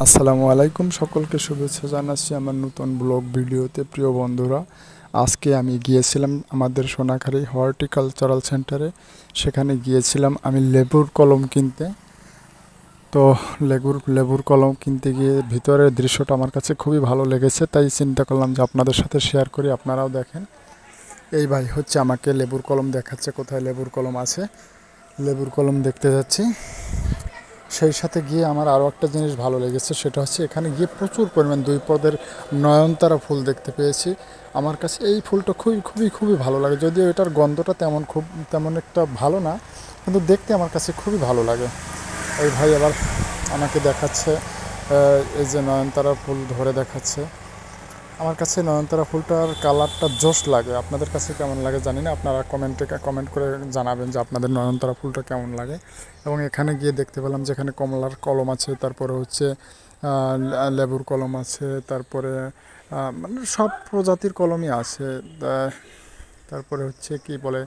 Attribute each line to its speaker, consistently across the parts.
Speaker 1: আসসালামু আলাইকুম, সকলকে শুভেচ্ছা জানাচ্ছি আমার নতুন ব্লগ ভিডিওতে। প্রিয় বন্ধুরা, আজকে আমি গিয়েছিলাম আমাদের সোনাখালী হর্টিকালচারাল সেন্টারে। সেখানে গিয়েছিলাম আমি লেবুর কলম কিনতে। তো লেবুর লেবুর কলম কিনতে গিয়ে ভিতরের দৃশ্যটা আমার কাছে খুবই ভালো লেগেছে, তাই চিন্তা করলাম যে আপনাদের সাথে শেয়ার করি, আপনারাও দেখেন। এই ভাই হচ্ছে আমাকে লেবুর কলম দেখাচ্ছে, কোথায় লেবুর কলম আছে? লেবুর কলম দেখতে যাচ্ছি। সেই সাথে গিয়ে আমার আরও একটা জিনিস ভালো লেগেছে, সেটা হচ্ছে এখানে গিয়ে প্রচুর পরিমাণ দুই পদের নয়নতারা ফুল দেখতে পেয়েছি। আমার কাছে এই ফুলটা খুবই খুবই খুবই ভালো লাগে। যদিও এটার গন্ধটা তেমন খুব, তেমন একটা ভালো না, কিন্তু দেখতে আমার কাছে খুবই ভালো লাগে। এই ভাই আবার আমাকে দেখাচ্ছে এই যে নয়নতারা ফুল ধরে দেখাচ্ছে। আমার কাছে নয়নতারা ফুলটার কালারটা জোশ লাগে। আপনাদের কাছে কেমন লাগে জানি না। আপনারা কমেন্টে কমেন্ট করে জানাবেন যে আপনাদের নয়নতারা ফুলটা কেমন লাগে। এবং এখানে গিয়ে দেখতে পেলাম যে এখানে কমলার কলম আছে, তারপরে হচ্ছে লেবুর কলম আছে, তারপরে মানে সব প্রজাতির কলমই আছে। তারপরে হচ্ছে কি বলে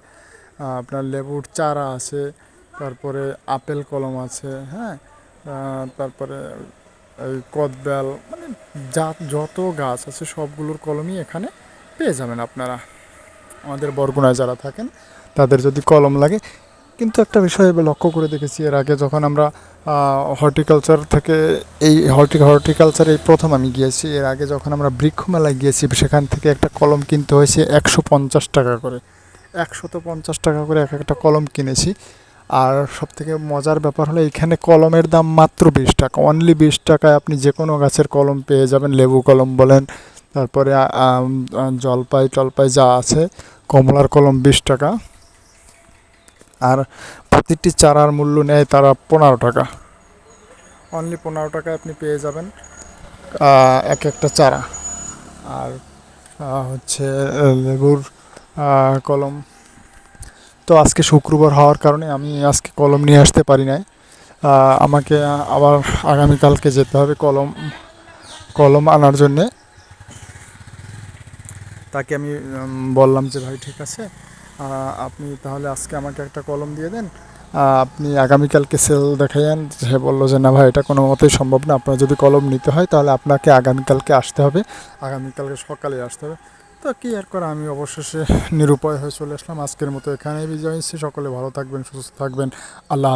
Speaker 1: আপনার লেবুর চারা আছে, তারপরে আপেল কলম আছে হ্যাঁ? তারপরে এই কদবেল যা যত গাছ আছে সবগুলোর কলমই এখানে পেয়ে যাবেন আপনারা। আমাদের বরগুনায় যারা থাকেন, তাদের যদি কলম লাগে, কিন্তু একটা বিষয় লক্ষ্য করে দেখেছি, এর আগে যখন আমরা হর্টিকালচার থেকে এই হর্টি, হর্টিকালচার এই প্রথম আমি গিয়েছি, এর আগে যখন আমরা বৃক্ষ মেলায় গিয়েছি, সেখান থেকে একটা কলম কিনতে হয়েছে একশো পঞ্চাশ টাকা করে। একশত পঞ্চাশ টাকা করে এক একটা কলম কিনেছি। আর সব থেকে মজার ব্যাপার হলো এখানে কলমের দাম মাত্র বিশ টাকা অনলি বিশ টাকায় আপনি যে কোনো গাছের কলম পেয়ে যাবেন, লেবু কলম বলেন, তারপরে জলপাই টলপাই যা আছে, কমলার কলম বিশ টাকা। আর প্রতিটি চারার মূল্য নেয় তারা পনেরো টাকা। অনলি পনেরো টাকায় আপনি পেয়ে যাবেন এক একটা চারা। আর হচ্ছে লেবুর কলম। তো আজকে শুক্রবার হওয়ার কারণে আমি আজকে কলম নিয়ে আসতে পারি নাই। আমাকে আবার আগামীকালকে যেতে হবে কলম কলম আনার জন্যে। তাকে আমি বললাম যে, ভাই, ঠিক আছে আপনি তাহলে আজকে আমাকে একটা কলম দিয়ে দেন। আপনি আগামীকালকে সেল দেখাইয়েন। সে বলল যে, না ভাই, এটা কোনো মতেই সম্ভব না। আপনার যদি কলম নিতে হয়, তাহলে আপনাকে আগামীকালকে আসতে হবে। আগামীকালকে সকালে আসতে হবে। তো কী আর করা? আমি অবশেষে নিরুপায় হয়ে চলে আসলাম। আজকের মতো এখানেই বিজয় সকলে ভালো থাকবেন, সুস্থ থাকবেন। আল্লাহ